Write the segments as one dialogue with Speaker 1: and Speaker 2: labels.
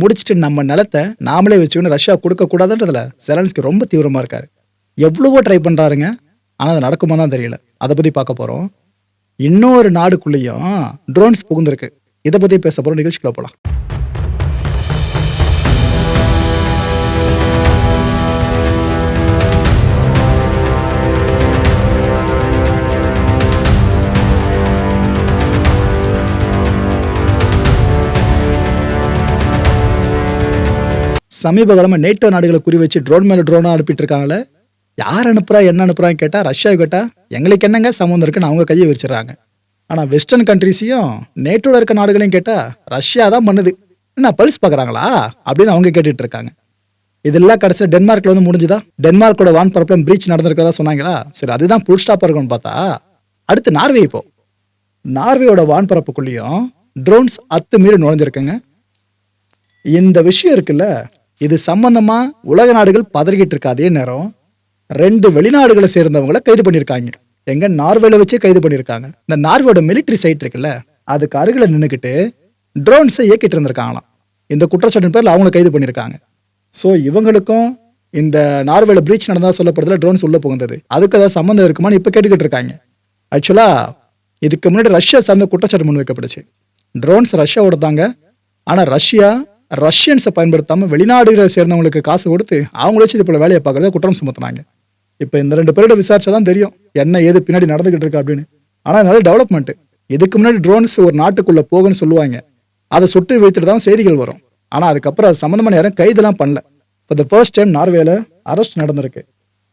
Speaker 1: முடிச்சுட்டு நம்ம நிலத்தை நாமளே வச்சுக்கணும் ரஷ்யா கொடுக்கக்கூடாதுன்றதுல செலன்ஸ்கி ரொம்ப தீவிரமா இருக்காரு. எவ்வளவோ ட்ரை பண்றாருங்க. ஆனால் அது நடக்குமா தான் தெரியல. அதை பத்தி பார்க்க போறோம். இன்னொரு நாடுக்குள்ளேயும் ட்ரோன்ஸ் புகுந்திருக்கு. இதை பத்தி பேச போறோம். நிகழ்ச்சிக்குள்ள போலாம். சமீப காலமாக நேட்டோ நாடுகளை குறி வச்சு ட்ரோன் மேலே ட்ரோனாக அனுப்பிட்டு இருக்காங்களே யார் அனுப்புறா என்ன அனுப்புறான்னு கேட்டால் ரஷ்யா கேட்டால் எங்களுக்கு என்னங்க சம்மந்தம் இருக்குன்னு அவங்க கையை விரிச்சிடுறாங்க. ஆனால் வெஸ்டர்ன் கண்ட்ரீஸையும் நேட்டோட இருக்க நாடுகளையும் கேட்டால் ரஷ்யா தான் பண்ணுது. என்ன பல்ஸ் பார்க்குறாங்களா? அப்படின்னு அவங்க கேட்டுட்டு இருக்காங்க. இதெல்லாம் கடைசியில் டென்மார்க்கில் வந்து முடிஞ்சுதா? டென்மார்க்கோட வான் பரப்பில் பிரீச் நடந்திருக்கிறதா சொன்னாங்களா? சரி அதுதான் புல் ஸ்டாப் இருக்கும்னு பார்த்தா. அடுத்து நார்வே இப்போ. நார்வேயோட வான்பரப்புக்குள்ளேயும் ட்ரோன்ஸ் அத்துமீறி நுழைஞ்சிருக்குங்க. இந்த விஷயம் இருக்குல்ல இது சம்பந்தமா உலக நாடுகள் பதறிக்கிட்டு இருக்க அதே நேரம். ரெண்டு வெளிநாடுகளை சேர்ந்தவங்களை கைது பண்ணியிருக்காங்க. எங்க நார்வேல வச்சே கைது பண்ணியிருக்காங்க. இந்த நார்வேயோட மிலிட்டரி சைட் இருக்குல்ல அதுக்கு அருகில் நின்றுக்கிட்டு ட்ரோன்ஸை இயக்கிட்டு இருந்திருக்காங்களாம். இந்த குற்றச்சாட்டின் பேரில் அவங்கள கைது பண்ணியிருக்காங்க. ஸோ இவங்களுக்கும் இந்த நார்வேல பிரீச் நடந்தால் சொல்லப்படுறதுல ட்ரோன்ஸ் உள்ளே புகுந்தது. அதுக்கு ஏதாவது சம்மந்தம் இருக்குமான்னு இப்போ கேட்டுக்கிட்டு இருக்காங்க. ஆக்சுவலாக இதுக்கு முன்னாடி ரஷ்யா சார்ந்த குற்றச்சாட்டு முன் வைக்கப்படுச்சு ட்ரோன்ஸ் ரஷ்யாவோட தாங்க ஆனால் ரஷ்யா ரஷ்யன்ஸை பயன்படுத்தாமல் வெளிநாடுகளை சேர்ந்தவங்களுக்கு காசு கொடுத்து அவங்கள வச்சு இது போல வேலையை பார்க்குறத குற்றம் சுமத்துனாங்க. இப்போ இந்த ரெண்டு பேரோட விசாரிச்சா தான் தெரியும் என்ன ஏது பின்னாடி நடந்துகிட்டு இருக்கு அப்படின்னு. ஆனால் நல்ல டெவலப்மெண்ட் இதுக்கு முன்னாடி ட்ரோன்ஸ் ஒரு நாட்டுக்குள்ளே போகுன்னு சொல்லுவாங்க. அதை சுட்டு வைத்துட்டு தான் செய்திகள் வரும். ஆனால் அதுக்கப்புறம் அது சம்மந்தமான யாரும் கைதெல்லாம் பண்ணல. இப்போ த ஃபர்ஸ்ட் டைம் நார்வேல அரெஸ்ட் நடந்திருக்கு.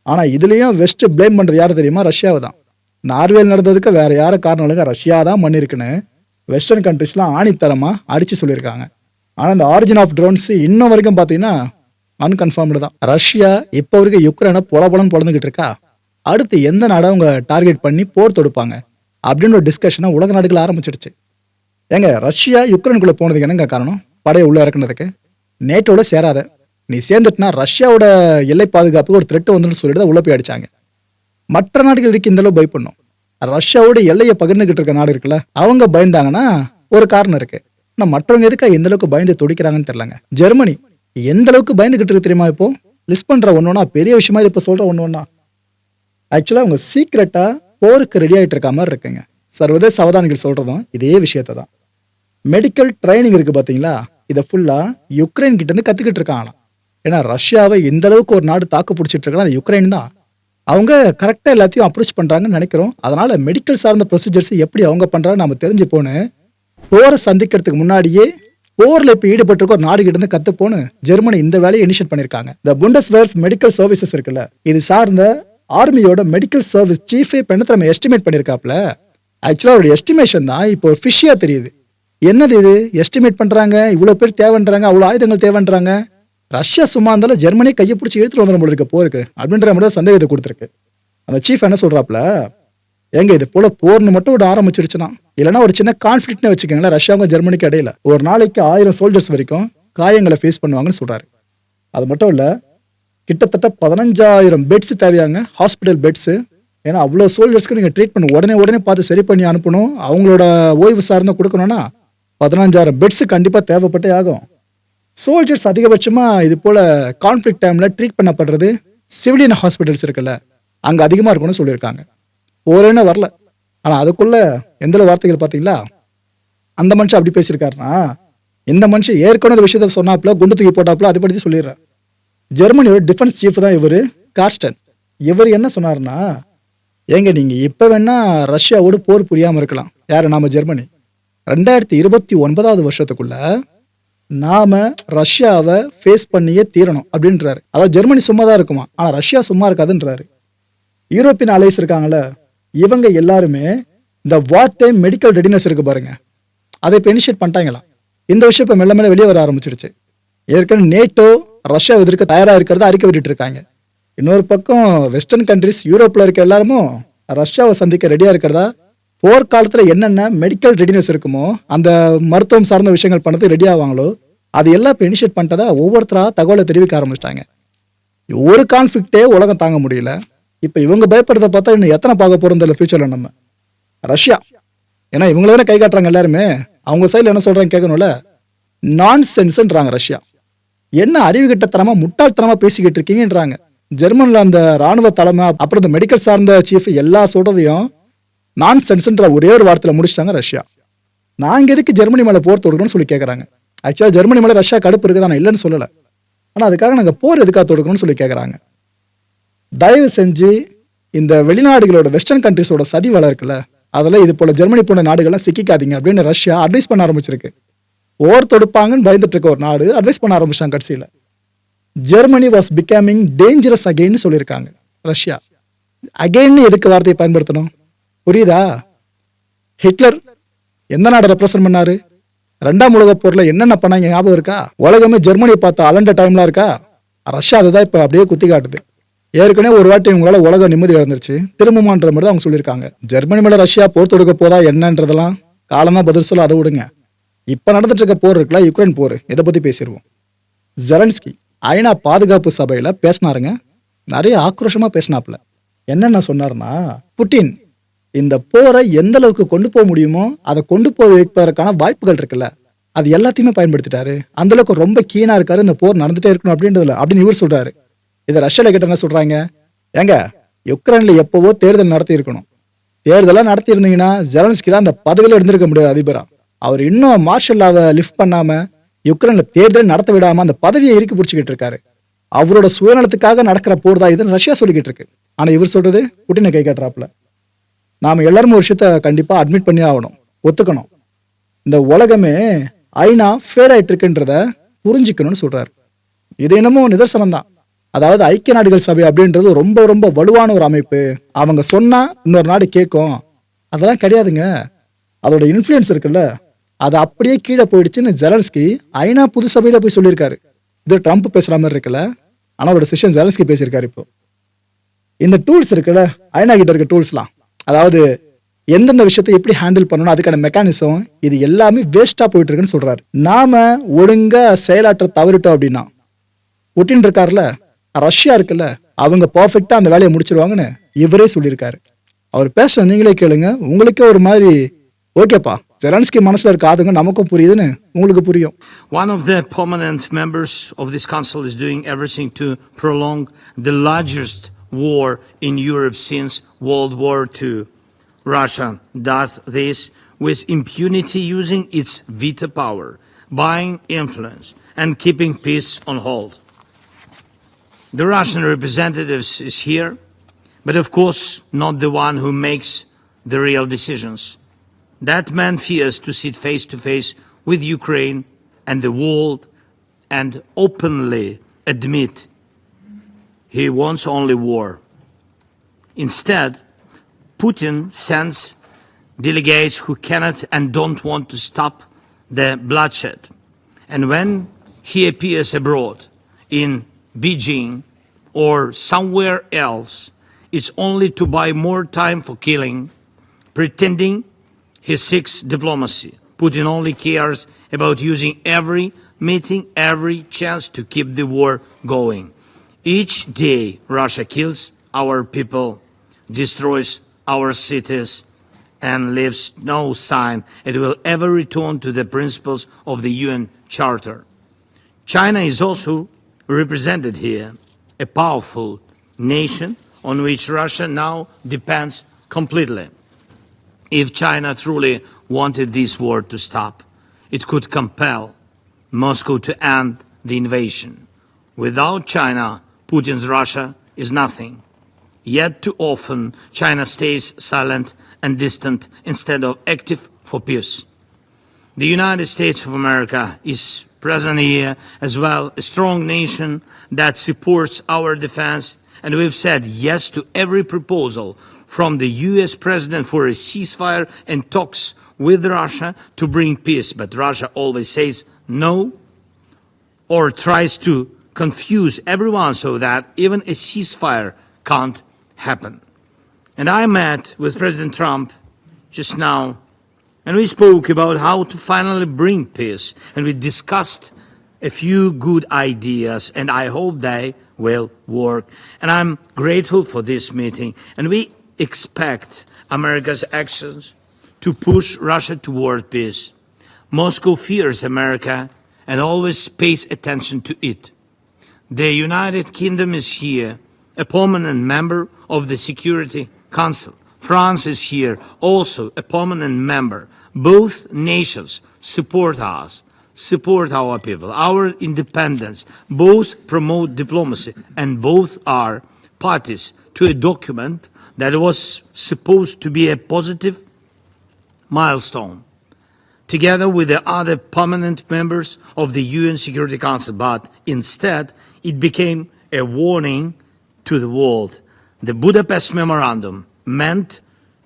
Speaker 1: ஆனால் இதுலேயும் வெஸ்ட் ப்ளேம் பண்ணுறது யார் தெரியுமா? ரஷ்யாவை தான். நார்வேல் நடந்ததுக்கு வேற யாரும் காரணம் இல்லைங்க? ரஷ்யா தான் பண்ணியிருக்குன்னு வெஸ்டர்ன் கண்ட்ரிஸ்லாம் ஆணித்தரமாக அடித்து சொல்லியிருக்காங்க. ஆனால் இந்த ஆரிஜின் ஆஃப் ட்ரோன்ஸ் இன்னும் வரைக்கும் பார்த்தீங்கன்னா அன்கன்ஃபார்ம்டு தான். ரஷ்யா இப்போ வரைக்கும் யுக்ரைனை பொல பொலன்னு பொழந்துகிட்டு இருக்கா? அடுத்து எந்த நாடை அவங்க டார்கெட் பண்ணி போர் தொடுப்பாங்க? அப்படின்ற ஒரு டிஸ்கஷனை உலக நாடுகள் ஆரம்பிச்சிடுச்சு. ஏங்க ரஷ்யா யுக்ரைனுக்குள்ளே போனதுக்கு என்னங்க காரணம்? படையை உள்ளே இறக்குனதுக்கு? நேட்டோட சேராத. நீ சேர்ந்துட்டுனா ரஷ்யாவோட எல்லை பாதுகாப்புக்கு ஒரு த்ரெட்டு வந்துன்னு சொல்லிட்டு தான் போய் அடிச்சாங்க. மற்ற நாடுகள் இதுக்கு இந்தளவு பயப்படணும்? ரஷ்யாவோட எல்லையை பகிர்ந்துக்கிட்டு இருக்க நாடு இருக்குல்ல அவங்க பயந்தாங்கன்னா ஒரு காரணம் இருக்குது ஆனா மற்றவங்க எதுக்காக எந்த அளவுக்கு பயந்து துடிக்கிறாங்கன்னு தெரியலங்க. ஜெர்மனி எந்த அளவுக்கு பயந்துகிட்டு இருக்கு தெரியுமா இப்போ? லிஸ்ட் பண்ற ஒன்னொன்னா பெரிய விஷயமா இது இப்போ சொல்ற ஒன்று ஒன்றா ஆக்சுவலாக அவங்க சீக்கிரட்டா போருக்கு ரெடி ஆயிட்டு இருக்க மாதிரி இருக்குங்க. சர்வதேச அவதானிகள் சொல்றதும் இதே விஷயத்தை தான். மெடிக்கல் ட்ரைனிங் இருக்கு பாத்தீங்களா? இதை ஃபுல்லா யுக்ரைன் கிட்ட இருந்து கத்துக்கிட்டு இருக்காங்களாம். ஏன்னா ரஷ்யாவை எந்த அளவுக்கு ஒரு நாடு தாக்கு பிடிச்சிட்டு இருக்கா அது யுக்ரைன் தான். அவங்க கரெக்டாக எல்லாத்தையும் அப்ரோச் பண்றாங்கன்னு நினைக்கிறோம். அதனால மெடிக்கல் சார்ந்த ப்ரொசீஜர்ஸ் எப்படி அவங்க பண்றாங்க நம்ம தெரிஞ்சு போன்னு போரை சந்திக்கிறதுக்கு முன்னாடியே போரில் இப்போ ஈடுபட்டிருக்க ஒரு நாடு கிட்ட இருந்து கத்து ஜெர்மனி இந்த வேலையை இனிஷியேட் பண்ணியிருக்காங்க. இந்த புண்டஸ்வேர்ஸ் மெடிக்கல் சர்வீசஸ் இருக்குல்ல இது சார்ந்த ஆர்மியோட மெடிக்கல் சர்வீஸ் சீஃபே இப்போ நம்ம எஸ்டிமேட் பண்ணியிருக்காப்ல ஆக்சுவலாக அவருடைய எஸ்டிமேஷன் தான் இப்போ ஒரு ஃபிஷ்ஷியாக தெரியுது. என்னது இது? எஸ்டிமேட் பண்ணுறாங்க இவ்வளோ பேர் தேவைன்றாங்க அவ்வளோ ஆயுதங்கள் தேவைன்றாங்க. ரஷ்யா சும்மா இருந்தாலும் ஜெர்மனி கையை பிடிச்சி இழுத்துட்டு வந்துட போல இருக்கு போருக்கு அப்படின்ற மாதிரி தான் சந்தேகத்தை கொடுத்துருக்கு. அந்த சீஃப் என்ன சொல்கிறாப்புல ஏங்க இது போல போர்னு மட்டும் விட ஆரம்பிச்சிருச்சுன்னா இல்லைன்னா ஒரு சின்ன கான்ஃபிளிக்ட்னு வச்சுக்கோங்களேன் ரஷ்யாவுக்கும் ஜெர்மனிக்கு இடையில. ஒரு நாளைக்கு ஆயிரம் சோல்ஜர்ஸ் வரைக்கும் காயங்களை ஃபேஸ் பண்ணுவாங்கன்னு சொல்றாரு. அது மட்டும் இல்லை கிட்டத்தட்ட பதினஞ்சாயிரம் பெட்ஸ் தேவையாங்க ஹாஸ்பிட்டல் பெட்ஸு ஏன்னா அவ்வளோ சோல்ஜர்ஸ்க்கு நீங்கள் ட்ரீட் பண்ணி உடனே உடனே பார்த்து சரி பண்ணி அனுப்பணும். அவங்களோட ஓய்வு சார்ந்த கொடுக்கணும்னா பதினஞ்சாயிரம் பெட்ஸு கண்டிப்பாக தேவைப்பட்டே ஆகும். சோல்ஜர்ஸ் அதிகபட்சமாக இது போல் கான்ஃப்ளிக் டைமில் ட்ரீட் பண்ணப்படுறது சிவிலியன் ஹாஸ்பிட்டல்ஸ் இருக்குல்ல அங்கே அதிகமாக இருக்கும்னு சொல்லியிருக்காங்க. போறேன்னு வரல. ஆனால் அதுக்குள்ள எந்த வார்த்தைகள் பார்த்தீங்களா அந்த மனுஷன் அப்படி பேசியிருக்காருன்னா இந்த மனுஷன் ஏற்கனவே ஒரு விஷயத்த சொன்னாப்புல குண்டு தூக்கி போட்டாப்புல அதை பற்றி சொல்லிடுறேன். ஜெர்மனியோட டிஃபென்ஸ் சீஃப் தான் இவர் கார்ஸ்டன். இவர் என்ன சொன்னாருன்னா ஏங்க நீங்கள் இப்போ வேணா ரஷ்யாவோடு போர் புரியாமல் இருக்கலாம். யார் நாம ஜெர்மனி? ரெண்டாயிரத்தி இருபத்தி ஒன்பதாவது வருஷத்துக்குள்ள நாம ரஷ்யாவை ஃபேஸ் பண்ணியே தீரணும் அப்படின்றாரு. அதாவது ஜெர்மனி சும்மா தான் இருக்குமா? ஆனால் ரஷ்யா சும்மா இருக்காதுன்றாரு. யூரோப்பியன் அலைஸ் இருக்காங்களே இவங்க எல்லாருமே இந்த வாட் டைம் மெடிக்கல் ரெடினஸ் இருக்கு பாருங்க. அதை இப்போ இனிஷியேட் பண்ணிட்டாங்களா? இந்த விஷயம் இப்போ மெல்ல மெல்ல வெளியே வர ஆரம்பிச்சிடுச்சு ஏற்கனவே நேட்டோ ரஷ்யா எதிர்க்க தயாராக இருக்கிறத அறிக்கை விட்டுட்டு இருக்காங்க. இன்னொரு பக்கம் வெஸ்டர்ன் கண்ட்ரிஸ் யூரோப்பில் இருக்க எல்லாருமோ ரஷ்யாவை சந்திக்க ரெடியாக இருக்கிறதா? போர்க்காலத்தில் என்னென்ன மெடிக்கல் ரெடினஸ் இருக்குமோ அந்த மருத்துவம் சார்ந்த விஷயங்கள் பண்ணது ரெடி ஆவாங்களோ அது எல்லாம் இப்போ இனிஷியேட் பண்ணிட்டதா ஒவ்வொருத்தராக தகவலை தெரிவிக்க ஆரம்பிச்சிட்டாங்க. ஒரு கான்ஃப்ளிக்டே உலகம் தாங்க முடியல. இப்போ இவங்க பயப்படுறத பார்த்தா இன்னும் எத்தனை பார்க்க போகிறோம் தெரியல ஃபியூச்சரில் நம்ம. ரஷ்யா. ஏன்னா இவங்கள தானே கை காட்டுறாங்க எல்லாருமே. அவங்க சைடில் என்ன சொல்கிறாங்க கேட்கணும்ல? நான் சென்ஸ்ன்றாங்க ரஷ்யா. என்ன அறிவுகிட்டத்தனமா முட்டாள்தனமாக பேசிக்கிட்டு இருக்கீங்கன்றாங்க. ஜெர்மனில் அந்த ராணுவ தலைமை அப்புறம் இந்த மெடிக்கல் சார்ந்த சீஃப் எல்லா சொல்கிறதையும் நான் சென்ஸ்ன்ற ஒரே ஒரு வார்த்தையில் முடிச்சிட்டாங்க ரஷ்யா. நாங்கள் எதுக்கு ஜெர்மனி மேலே போர் தொடுக்கணும்னு சொல்லி கேட்குறாங்க ஆக்சுவலாக ஜெர்மனி மேலே ரஷ்யா கடுப்பு இருக்குது நான் இல்லைன்னு சொல்லலை. ஆனால் அதுக்காக நாங்கள் போர் எதுக்காக தொடுக்கணும்னு சொல்லி கேட்குறாங்க தயவு செஞ்சு இந்த வெளிநாடுகளோட வெஸ்டர்ன் கண்ட்ரிஸோட சதி வலை இருக்குல்ல அதில் இது போல ஜெர்மனி போன்ற நாடுகள்லாம் சிக்கிக்காதீங்க அப்படின்னு ரஷ்யா அட்வைஸ் பண்ண ஆரம்பிச்சிருக்கு. ஓர் தொடுப்பாங்கன்னு பயந்துட்டு இருக்க ஒரு நாடு அட்வைஸ் பண்ண ஆரம்பிச்சிட்டாங்க கடைசியில். ஜெர்மனி வாஸ் பிகமிங் டேஞ்சரஸ் அகெயின்னு சொல்லியிருக்காங்க ரஷ்யா. அகெயின்னு எதுக்கு வார்த்தையை பயன்படுத்தணும்? புரியுதா? ஹிட்லர் எந்த நாடை ரெப்ரசன்ட் பண்ணாரு? ரெண்டாம் உலக போர்ல என்னென்ன பண்ணாங்க? ஞாபகம் இருக்கா? உலகமே ஜெர்மனியை பார்த்தா அலண்ட டைம்லாம் இருக்கா? ரஷ்யா அதுதான் இப்போ அப்படியே குத்தி காட்டுது. ஏற்கனவே ஒரு வாட்டி இவங்களால உலக நிம்மதி இழந்துருச்சு. திரும்பமான்ற மாதிரி தான் அவங்க சொல்லியிருக்காங்க. ஜெர்மனி மேல ரஷ்யா போர் தொடுக்க போதா என்னன்றதெல்லாம் காலம் தான் பதில் சொல்ல அதை விடுங்க. இப்போ நடந்துட்டு இருக்க போர் இருக்குல்ல யுக்ரைன் போர் இதை பத்தி பேசிடுவோம் ஜெலன்ஸ்கி ஐநா பாதுகாப்பு சபையில பேசினாருங்க. நிறைய ஆக்ரோஷமா பேசினாப்ல என்னென்ன சொன்னார்னா புட்டின் இந்த போரை எந்த அளவுக்கு கொண்டு போக முடியுமோ அதை கொண்டு போய் வைப்பதற்கான வாய்ப்புகள் இருக்குல்ல. அது எல்லாத்தையுமே பயன்படுத்திட்டாரு. அந்த அளவுக்கு ரொம்ப கீனா இருக்காரு இந்த போர் நடந்துட்டே இருக்கணும் அப்படின்றதுல அப்படின்னு இவர் சொல்றாரு. இதை ரஷ்யால கிட்ட என்ன சொல்றாங்க? ஏங்க யுக்ரைன்ல எப்பவோ தேர்தல் நடத்தி இருக்கணும் தேர்தலாம் நடத்தி இருந்தீங்கன்னா ஜெலன்ஸ்கிலாம் அந்த பதவியில இருந்திருக்க முடியாது அதிபரா. அவர் இன்னும் மார்ஷல் லாவை லிஃப்ட் பண்ணாம யுக்ரைன்ல தேர்தல் நடத்த விடாம அந்த பதவியை இறுக்கி பிடிச்சிக்கிட்டு இருக்காரு. அவரோட சுயநலத்துக்காக நடக்கிற போர் தான் இதுன்னு ரஷ்யா சொல்லிக்கிட்டு இருக்கு. ஆனா இவர் சொல்றது புட்டினை கை காட்டுறாப்புல. நாம எல்லாரும் ஒரு விஷயத்த கண்டிப்பா அட்மிட் பண்ணி ஆகணும். ஒத்துக்கணும். இந்த உலகமே ஐநா ஃபேர் ஆயிட்டு இருக்குன்றத புரிஞ்சுக்கணும்னு சொல்றாரு. இது என்னமோ நிதர்சனம் தான் அதாவது ஐக்கிய நாடுகள் சபை அப்படின்றது ரொம்ப ரொம்ப வலுவான ஒரு அமைப்பு. அவங்க சொன்னா இன்னொரு நாடு கேட்கும். அதெல்லாம் கிடையாதுங்க. அதோட இன்ஃப்ளூயன்ஸ் இருக்குல்ல. அது அப்படியே கீழே போயிடுச்சுன்னு ஜெலன்ஸ்கி ஐநா புது சபையில போய் சொல்லியிருக்காரு. இது ட்ரம்ப் பேசுற மாதிரி இருக்குல்ல. ஆனால் அவரோட சிஷன் ஜெலன்ஸ்கி பேசியிருக்காரு இப்போ. இந்த டூல்ஸ் இருக்குல்ல ஐநா கிட்ட இருக்க டூல்ஸ்லாம் அதாவது எந்தெந்த விஷயத்தை எப்படி ஹேண்டில் பண்ணணும் அதுக்கான மெக்கானிசம் இது எல்லாமே வேஸ்டா போயிட்டு இருக்குன்னு சொல்றாரு. நாம ஒழுங்கா செயலாற்ற தவறிட்டோம் அப்படின்னா ஒட்டின்னு இருக்கார்ல ரஷ்யா இருக்குல்ல அவங்க பர்ஃபெக்டா அந்த வேலையை முடிச்சிருவாங்கன்னு இவரே சொல்லியிருக்காரு அவர் பேச நீங்களே கேளுங்க உங்களுக்கே ஒரு மாதிரி ஓகேப்பா ஜெலன்ஸ்கி மனசுல இருக்க ஆதுங்க நமக்கும் புரியுதுன்னு உங்களுக்கு புரியும்
Speaker 2: One of the prominent members of this council is doing everything to prolong the largest war in Europe since World War II. Russia does this with impunity using its veto power, buying influence, and keeping peace on hold. The Russian representatives is here, but of course not the one who makes the real decisions. That man fears to sit face to face with Ukraine and the world and openly admit he wants only war. Instead, Putin sends delegates who cannot and don't want to stop the bloodshed. And when he appears abroad in Beijing or somewhere else, is only to buy more time for killing, pretending he seeks diplomacy. Putin only cares about using every meeting, every chance to keep the war going. Each day, Russia kills our people, destroys our cities, and leaves no sign it will ever return to the principles of the UN Charter. China is also represented here, a powerful nation on which Russia now depends completely. If China truly wanted this war to stop, it could compel Moscow to end the invasion. Without China, Putin's Russia is nothing. Yet too often, China stays silent and distant instead of active for peace. The United States of America is present here as well, a strong nation that supports our defense, and we've said yes to every proposal from the US president for a ceasefire and talks with Russia to bring peace. But Russia always says no or tries to confuse everyone so that even a ceasefire can't happen. And I met with President Trump just now, and we spoke about how to finally bring peace, and we discussed a few good ideas, and I hope they will work. And I'm grateful for this meeting, and we expect America's actions to push Russia toward peace. Moscow fears America and always pays attention to it. The United Kingdom is here, a permanent member of the Security Council. France is here, also a permanent member. Both nations support us, support our people, our independence. Both promote diplomacy, and both are parties to a document that was supposed to be a positive milestone together with the other permanent members of the UN Security Council, but instead it became a warning to the world. The Budapest Memorandum meant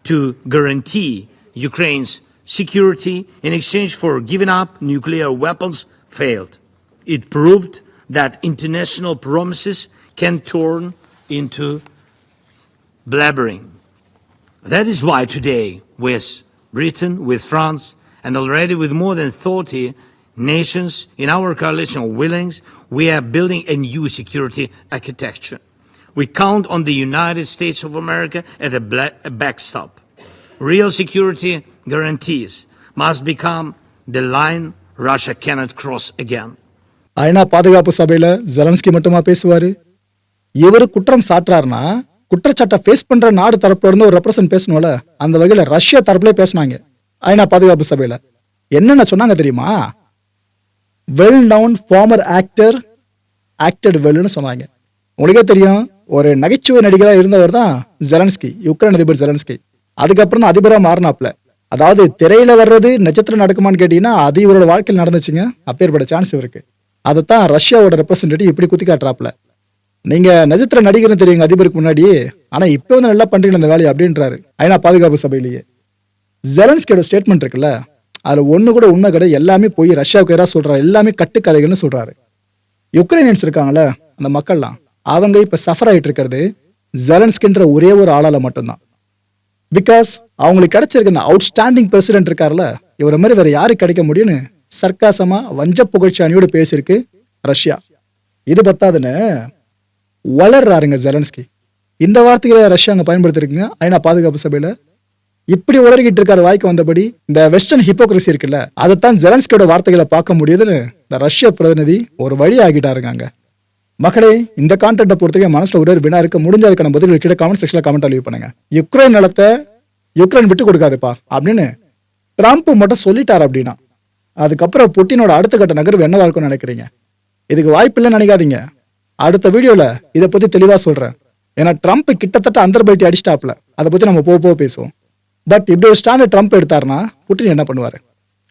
Speaker 2: to guarantee Ukraine's security in exchange for giving up nuclear weapons failed. It proved that international promises can turn into blabbering. That is why today, with Britain, with France, and already with more than 30 nations in our coalition of willings, we are building a new security architecture. We count on the United States of America as a, bla- a backstop. Real security guarantees must become the line Russia cannot cross again.
Speaker 1: ஐநா பாதுகாப்பு சபையில Zelensky மட்டுமா பேசுவாரு? இவர் குற்றம் சாட்டுறாருன்னா குற்றச்சாட்டை face பண்ற நாடு தரப்புல இருந்து ஒரு ரெப்ரசன்ட் பேசணும்ல? அந்த வகையில ரஷ்யா தரப்புல பேசினாங்க ஐநா பாதுகாப்பு சபையில. என்னென்ன சொன்னாங்க தெரியுமா? Well known former actor acted வெல்னு சொன்னாங்க. உங்களுக்கே தெரியும் ஒரு நகைச்சுவை நடிகராக இருந்தவர் தான் ஜெலன்ஸ்கி யுக்ரைன் அதிபர் ஜெலன்ஸ்கி. அதுக்கப்புறம் தான் அதிபராக மாறினாப்ல அதாவது திரையில வர்றது நட்சத்திரம் நடக்குமான்னு கேட்டீங்கன்னா அது இவரோட வாழ்க்கையில் நடந்துச்சுங்க. அப்பேற்பட்ட சான்ஸ் இருக்கு அதைத்தான் ரஷ்யாவோட ரெப்ரசன்டேட்டிவ் இப்படி குத்தி காட்டுறாப்ல நீங்க நட்சத்திர நடிகர்னு தெரியுங்க அதிபருக்கு முன்னாடி ஆனா இப்போ வந்து நல்லா பண்றீங்க இந்த வேலையை அப்படின்றாரு ஐநா பாதுகாப்பு சபையிலேயே. ஜெலன்ஸ்கியோட ஸ்டேட்மெண்ட் இருக்குல்ல அதில் ஒன்று கூட உண்மை கிடையாது. எல்லாமே போய் ரஷ்யாவுக்கு எதிராக சொல்கிறார் எல்லாமே கட்டுக்கதைகள்னு சொல்கிறாரு யுக்ரைனியன்ஸ் இருக்காங்களே அந்த மக்கள்லாம். அவங்க இப்போ சஃபர் ஆகிட்டு இருக்கிறது ஜெலன்ஸ்கின்ற ஒரே ஒரு ஆளால் மட்டும்தான். பிகாஸ் அவங்களுக்கு கிடைச்சிருக்க இந்த அவுட்ஸ்டாண்டிங் பிரசிடென்ட் இருக்கார்ல இவரை மாதிரி வேற யாரு கிடைக்க முடியும்னு சர்க்காசமா வஞ்ச புகழ்ச்சி அணியோடு பேசியிருக்கு ரஷ்யா. இது பத்தாதுன்னு வளர்றாருங்க ஜெலன்ஸ்கி இந்த வார்த்தைகளை ரஷ்யா அங்கே பயன்படுத்திருக்குங்க ஐநா பாதுகாப்பு சபையில. இப்படி உளறிக்கிட்டு இருக்காரு வாய்க்கு வந்தபடி இந்த வெஸ்டர்ன் ஹிப்போக்ரசி இருக்குல்ல அதைத்தான் ஜெலன்ஸ்கியோட வார்த்தைகளை பார்க்க முடியுதுன்னு இந்த ரஷ்ய பிரதிநிதி ஒரு வழி ஆகிட்டாருங்க அங்கே. மகளே இந்த கான்டென்ட்டை பொறுத்தவரைக்கும் மனசுல ஒரே ஒரு வினா இருக்க. முடிஞ்ச அதுக்கான பதில்கள் கிட்ட கமெண்ட் செக்ஷன்ல கமெண்ட் லீவ் பண்ணுங்க. யுக்ரைன் நிலத்தை யுக்ரைன் விட்டு கொடுக்காதுப்பா அப்படின்னு ட்ரம்ப் மட்டும் சொல்லிட்டார் அப்படின்னா அதுக்கப்புறம் புட்டினோட அடுத்த கட்ட நகர்வு என்னவா இருக்கும்னு நினைக்கிறீங்க? இதுக்கு வாய்ப்பு இல்லைன்னு நினைக்காதீங்க. அடுத்த வீடியோல இதை பத்தி தெளிவா சொல்றேன். ஏன்னா ட்ரம்ப் கிட்டத்தட்ட அந்தர்பல்ட்டி அடிச்சிட்டாப்ல அதை பத்தி நம்ம போக போக பேசுவோம். பட் இப்படி ஒரு ஸ்டாண்டர்ட் ட்ரம்ப் எடுத்தாருன்னா புட்டின் என்ன பண்ணுவாரு?